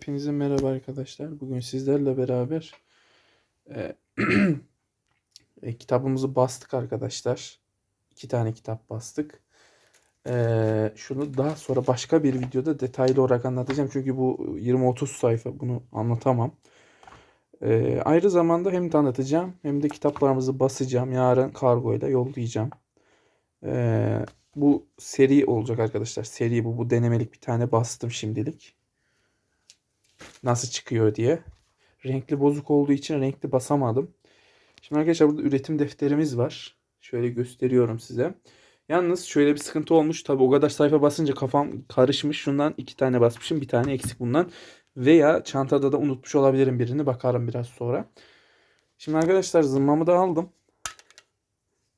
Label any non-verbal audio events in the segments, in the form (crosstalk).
Hepinize merhaba arkadaşlar. Bugün sizlerle beraber e, (clears throat) e, kitabımızı bastık arkadaşlar. İki tane kitap bastık. E, şunu daha sonra başka bir videoda detaylı olarak anlatacağım. Çünkü bu 20-30 sayfa bunu anlatamam. E, ayrı zamanda hem tanıtacağım hem de kitaplarımızı basacağım. Yarın kargoyla yollayacağım. E, bu seri olacak arkadaşlar. Seri bu. Bu denemelik bir tane bastım şimdilik nasıl çıkıyor diye. Renkli bozuk olduğu için renkli basamadım. Şimdi arkadaşlar burada üretim defterimiz var. Şöyle gösteriyorum size. Yalnız şöyle bir sıkıntı olmuş. Tabi o kadar sayfa basınca kafam karışmış. Şundan iki tane basmışım. Bir tane eksik bundan. Veya çantada da unutmuş olabilirim birini. Bakarım biraz sonra. Şimdi arkadaşlar zımmamı da aldım.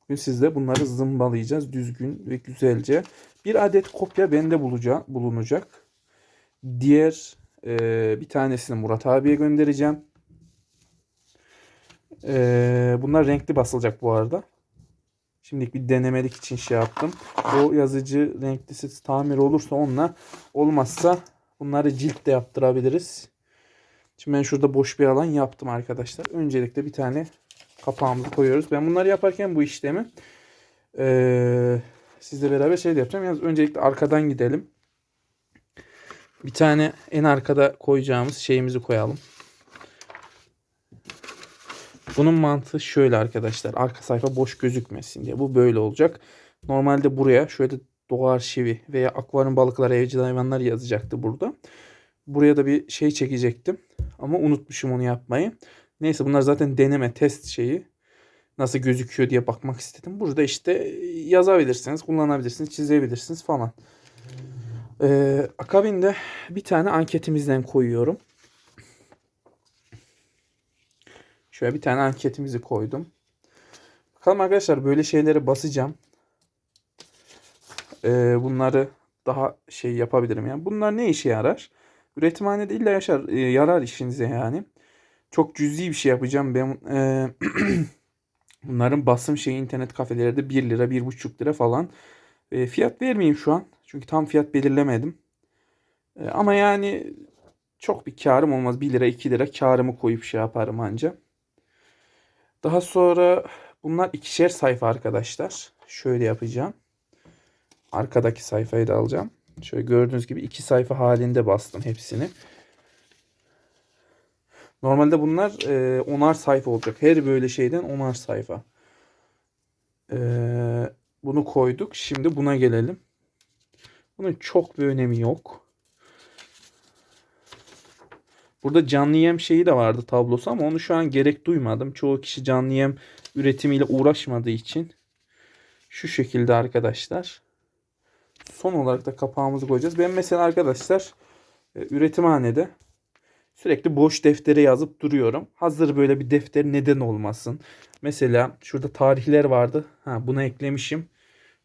Bugün sizde bunları zımbalayacağız. Düzgün ve güzelce. Bir adet kopya bende bulunacak. Diğer ee, bir tanesini Murat abiye göndereceğim. Ee, bunlar renkli basılacak bu arada. Şimdilik bir denemelik için şey yaptım. O yazıcı renklisi tamir olursa onunla olmazsa bunları cilt de yaptırabiliriz. Şimdi ben şurada boş bir alan yaptım arkadaşlar. Öncelikle bir tane kapağımızı koyuyoruz. Ben bunları yaparken bu işlemi ee, sizle beraber şey de yapacağım. Yalnız öncelikle arkadan gidelim. Bir tane en arkada koyacağımız şeyimizi koyalım. Bunun mantığı şöyle arkadaşlar. Arka sayfa boş gözükmesin diye. Bu böyle olacak. Normalde buraya şöyle doğa arşivi veya akvaryum balıkları evcil hayvanlar yazacaktı burada. Buraya da bir şey çekecektim. Ama unutmuşum onu yapmayı. Neyse bunlar zaten deneme test şeyi. Nasıl gözüküyor diye bakmak istedim. Burada işte yazabilirsiniz, kullanabilirsiniz, çizebilirsiniz falan. Ee, akabinde bir tane anketimizden koyuyorum. Şöyle bir tane anketimizi koydum. Bakalım arkadaşlar böyle şeyleri basacağım. Ee, bunları daha şey yapabilirim. Yani bunlar ne işe yarar? Üretimhanede illa yaşar, e, yarar işinize yani. Çok cüzi bir şey yapacağım. Ben e, (clears throat) bunların basım şeyi internet kafelerde 1 lira 1,5 lira falan. E, fiyat vermeyeyim şu an. Çünkü tam fiyat belirlemedim. E, ama yani çok bir karım olmaz. 1 lira 2 lira karımı koyup şey yaparım anca. Daha sonra bunlar ikişer sayfa arkadaşlar. Şöyle yapacağım. Arkadaki sayfayı da alacağım. Şöyle gördüğünüz gibi iki sayfa halinde bastım hepsini. Normalde bunlar e, onar sayfa olacak. Her böyle şeyden onar sayfa. E, bunu koyduk. Şimdi buna gelelim. Bunun çok bir önemi yok. Burada canlı yem şeyi de vardı tablosu ama onu şu an gerek duymadım. Çoğu kişi canlı yem üretimiyle uğraşmadığı için şu şekilde arkadaşlar. Son olarak da kapağımızı koyacağız. Ben mesela arkadaşlar e, üretimhanede sürekli boş deftere yazıp duruyorum. Hazır böyle bir defter neden olmasın? Mesela şurada tarihler vardı. Ha bunu eklemişim.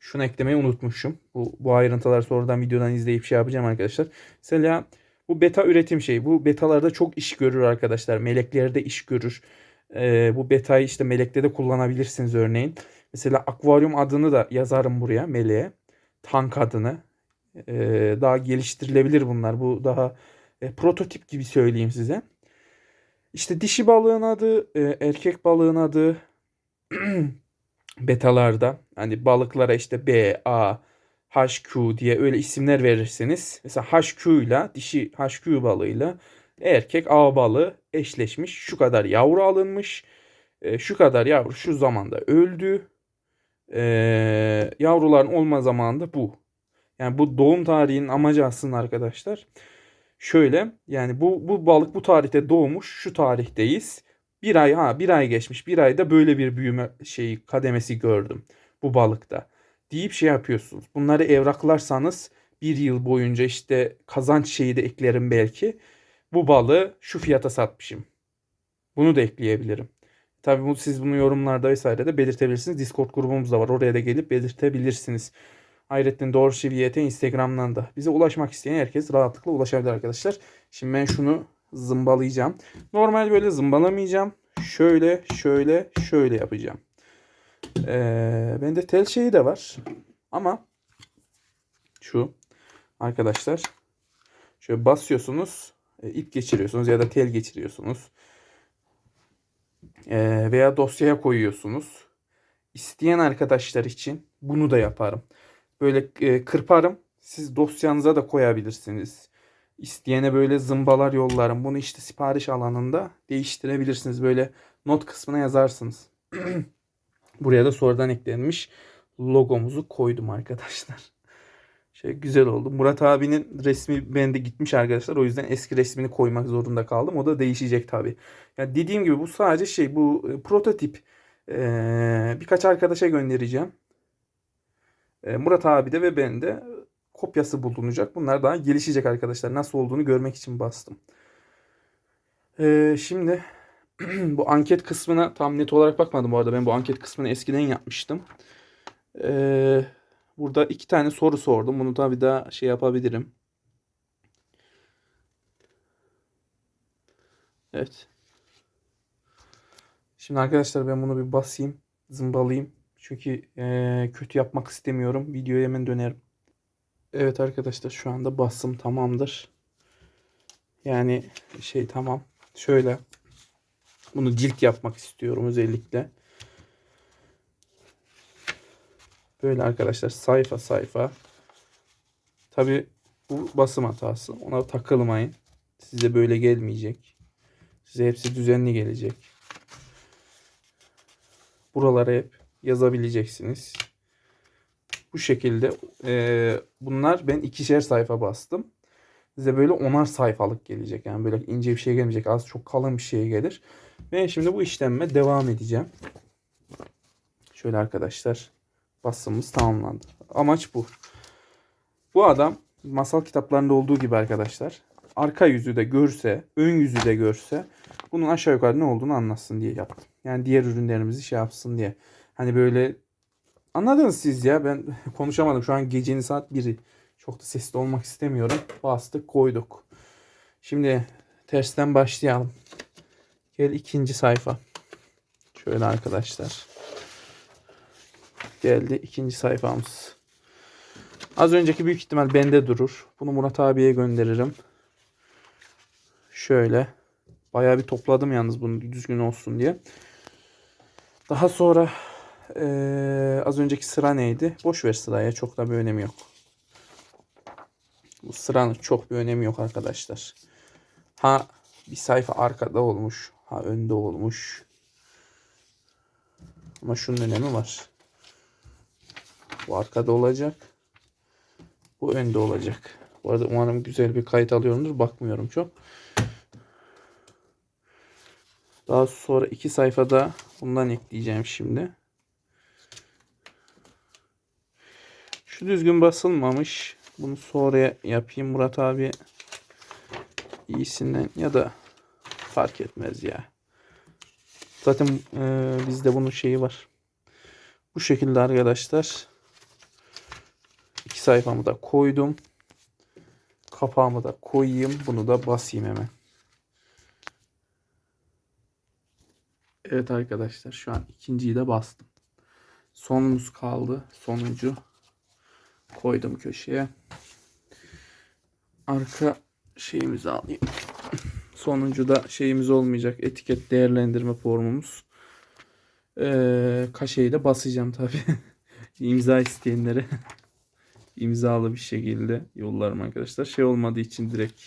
Şunu eklemeyi unutmuşum. Bu, bu ayrıntıları sonradan videodan izleyip şey yapacağım arkadaşlar. Mesela bu beta üretim şeyi. Bu betalarda çok iş görür arkadaşlar. Meleklerde iş görür. Ee, bu betayı işte melekte de kullanabilirsiniz örneğin. Mesela akvaryum adını da yazarım buraya meleğe. Tank adını. Ee, daha geliştirilebilir bunlar. Bu daha e, prototip gibi söyleyeyim size. İşte dişi balığın adı, e, erkek balığın adı, (clears throat) betalarda hani balıklara işte B, A, HQ diye öyle isimler verirseniz mesela HQ ile dişi HQ balığıyla erkek A balığı eşleşmiş. Şu kadar yavru alınmış. E, şu kadar yavru şu zamanda öldü. E, yavruların olma zamanı bu. Yani bu doğum tarihinin amacı aslında arkadaşlar. Şöyle yani bu, bu balık bu tarihte doğmuş şu tarihteyiz. Bir ay ha bir ay geçmiş. Bir ayda böyle bir büyüme şeyi kademesi gördüm bu balıkta. Deyip şey yapıyorsunuz. Bunları evraklarsanız bir yıl boyunca işte kazanç şeyi de eklerim belki. Bu balığı şu fiyata satmışım. Bunu da ekleyebilirim. Tabii bu, siz bunu yorumlarda vesaire de belirtebilirsiniz. Discord grubumuz da var. Oraya da gelip belirtebilirsiniz. Hayrettin Doğru YT Instagram'dan da. Bize ulaşmak isteyen herkes rahatlıkla ulaşabilir arkadaşlar. Şimdi ben şunu zımbalayacağım. Normal böyle zımbalamayacağım. Şöyle şöyle şöyle yapacağım. Ee, bende tel şeyi de var. Ama şu arkadaşlar şöyle basıyorsunuz e, ip geçiriyorsunuz ya da tel geçiriyorsunuz. E, veya dosyaya koyuyorsunuz. İsteyen arkadaşlar için bunu da yaparım. Böyle e, kırparım. Siz dosyanıza da koyabilirsiniz. İsteyene böyle zımbalar yollarım. Bunu işte sipariş alanında değiştirebilirsiniz. Böyle not kısmına yazarsınız. (clears throat) Buraya da sonradan eklenmiş logomuzu koydum arkadaşlar. (laughs) Şey güzel oldu. Murat abinin resmi bende gitmiş arkadaşlar. O yüzden eski resmini koymak zorunda kaldım. O da değişecek tabii. Yani dediğim gibi bu sadece şey bu e, prototip. Ee, birkaç arkadaşa göndereceğim. Ee, Murat abi de ve ben de kopyası bulunacak. Bunlar daha gelişecek arkadaşlar. Nasıl olduğunu görmek için bastım. Ee, şimdi (clears throat) bu anket kısmına tam net olarak bakmadım bu arada. Ben bu anket kısmını eskiden yapmıştım. Ee, burada iki tane soru sordum. Bunu da bir daha şey yapabilirim. Evet. Şimdi arkadaşlar ben bunu bir basayım. Zımbalayayım. Çünkü ee, kötü yapmak istemiyorum. Videoya hemen dönerim. Evet arkadaşlar şu anda basım tamamdır. Yani şey tamam. Şöyle bunu cilt yapmak istiyorum özellikle. Böyle arkadaşlar sayfa sayfa. Tabi bu basım hatası. Ona takılmayın. Size böyle gelmeyecek. Size hepsi düzenli gelecek. Buralara hep yazabileceksiniz. Bu şekilde e, bunlar ben ikişer sayfa bastım. Size böyle onar sayfalık gelecek. Yani böyle ince bir şey gelmeyecek. Az çok kalın bir şey gelir. Ve şimdi bu işlemme devam edeceğim. Şöyle arkadaşlar basımımız tamamlandı. Amaç bu. Bu adam masal kitaplarında olduğu gibi arkadaşlar arka yüzü de görse, ön yüzü de görse bunun aşağı yukarı ne olduğunu anlatsın diye yaptım. Yani diğer ürünlerimizi şey yapsın diye. Hani böyle anladınız siz ya ben (laughs) konuşamadım. Şu an gecenin saat 1'i. Çok da sesli olmak istemiyorum. Bastık koyduk. Şimdi tersten başlayalım. Gel ikinci sayfa. Şöyle arkadaşlar. Geldi ikinci sayfamız. Az önceki büyük ihtimal bende durur. Bunu Murat abiye gönderirim. Şöyle. Bayağı bir topladım yalnız bunu düzgün olsun diye. Daha sonra ee, az önceki sıra neydi? Boş ver sıraya. Çok da bir önemi yok. Bu sıranın çok bir önemi yok arkadaşlar. Ha bir sayfa arkada olmuş. Ha önde olmuş. Ama şunun önemi var. Bu arkada olacak. Bu önde olacak. Bu arada umarım güzel bir kayıt alıyorumdur. Bakmıyorum çok. Daha sonra iki sayfada bundan ekleyeceğim şimdi. Şu düzgün basılmamış. Bunu sonra yapayım Murat abi. iyisinden ya da fark etmez ya. Zaten e, bizde bunun şeyi var. Bu şekilde arkadaşlar. İki sayfamı da koydum. Kapağımı da koyayım. Bunu da basayım hemen. Evet arkadaşlar şu an ikinciyi de bastım. Sonumuz kaldı. Sonuncu koydum köşeye. Arka şeyimizi alayım. Sonuncu da şeyimiz olmayacak. Etiket değerlendirme formumuz. Ee, kaşeyi de basacağım tabi. (laughs) İmza isteyenlere (laughs) imzalı bir şekilde yollarım arkadaşlar. Şey olmadığı için direkt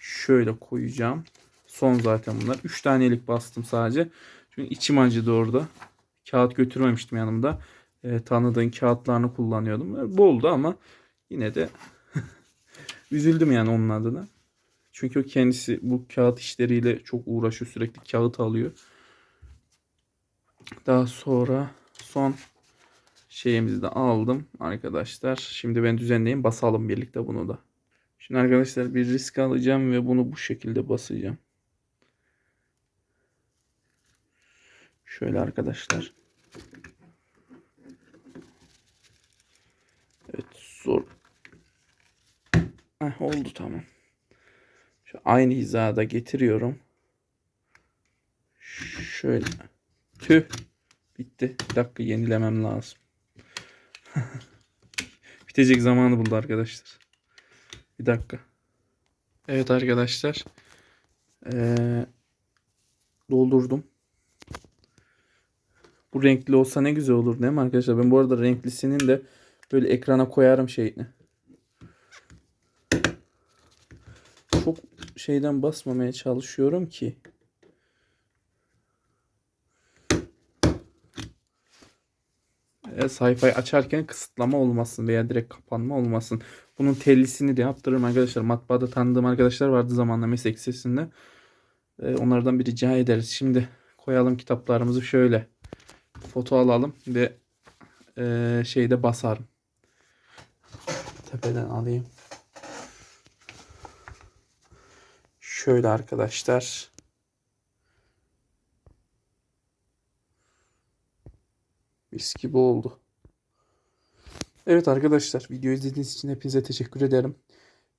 şöyle koyacağım. Son zaten bunlar. 3 tanelik bastım sadece. Çünkü içim acıdı orada. Kağıt götürmemiştim yanımda. E, tanıdığın kağıtlarını kullanıyordum. Boldu ama yine de (laughs) üzüldüm yani onun adına. Çünkü kendisi bu kağıt işleriyle çok uğraşıyor. Sürekli kağıt alıyor. Daha sonra son şeyimizi de aldım arkadaşlar. Şimdi ben düzenleyeyim. Basalım birlikte bunu da. Şimdi arkadaşlar bir risk alacağım ve bunu bu şekilde basacağım. Şöyle arkadaşlar. Evet zor. Heh, oldu tamam. Şu aynı hizada getiriyorum. Şöyle. Tüh. Bitti. Bir dakika yenilemem lazım. (laughs) Bitecek zamanı buldu arkadaşlar. Bir dakika. Evet arkadaşlar. Ee, doldurdum. Bu renkli olsa ne güzel olur değil mi arkadaşlar? Ben bu arada renklisinin de böyle ekrana koyarım şeyini. Çok şeyden basmamaya çalışıyorum ki. E, sayfayı açarken kısıtlama olmasın veya direkt kapanma olmasın. Bunun tellisini de yaptırırım arkadaşlar. Matbaada tanıdığım arkadaşlar vardı zamanla meslek lisesinde. E, onlardan bir rica ederiz. Şimdi koyalım kitaplarımızı şöyle. Foto alalım ve e, şeyde basarım. Tepeden alayım. Şöyle arkadaşlar. Mis gibi oldu. Evet arkadaşlar video izlediğiniz için hepinize teşekkür ederim.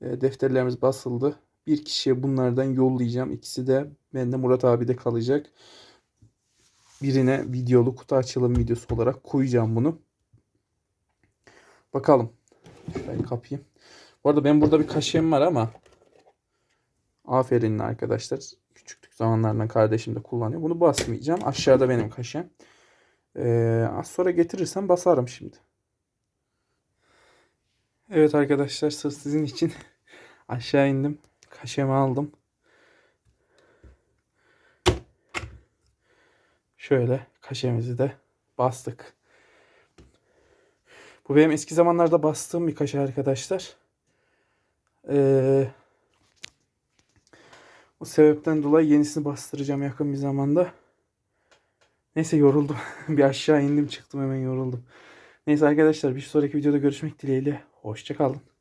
E, defterlerimiz basıldı. Bir kişiye bunlardan yollayacağım. İkisi de bende Murat abi de kalacak. Birine videolu kutu açılım videosu olarak koyacağım bunu. Bakalım. Şurayı kapayım. Bu arada ben burada bir kaşem var ama aferin arkadaşlar. Küçüklük zamanlarında kardeşim de kullanıyor. Bunu basmayacağım. Aşağıda benim kaşem. Ee, az sonra getirirsem basarım şimdi. Evet arkadaşlar sırf sizin için (laughs) aşağı indim. Kaşemi aldım. Şöyle kaşemizi de bastık. Bu benim eski zamanlarda bastığım bir kaşe arkadaşlar. Ee, o sebepten dolayı yenisini bastıracağım yakın bir zamanda. Neyse yoruldum. (laughs) bir aşağı indim çıktım hemen yoruldum. Neyse arkadaşlar bir sonraki videoda görüşmek dileğiyle. Hoşçakalın.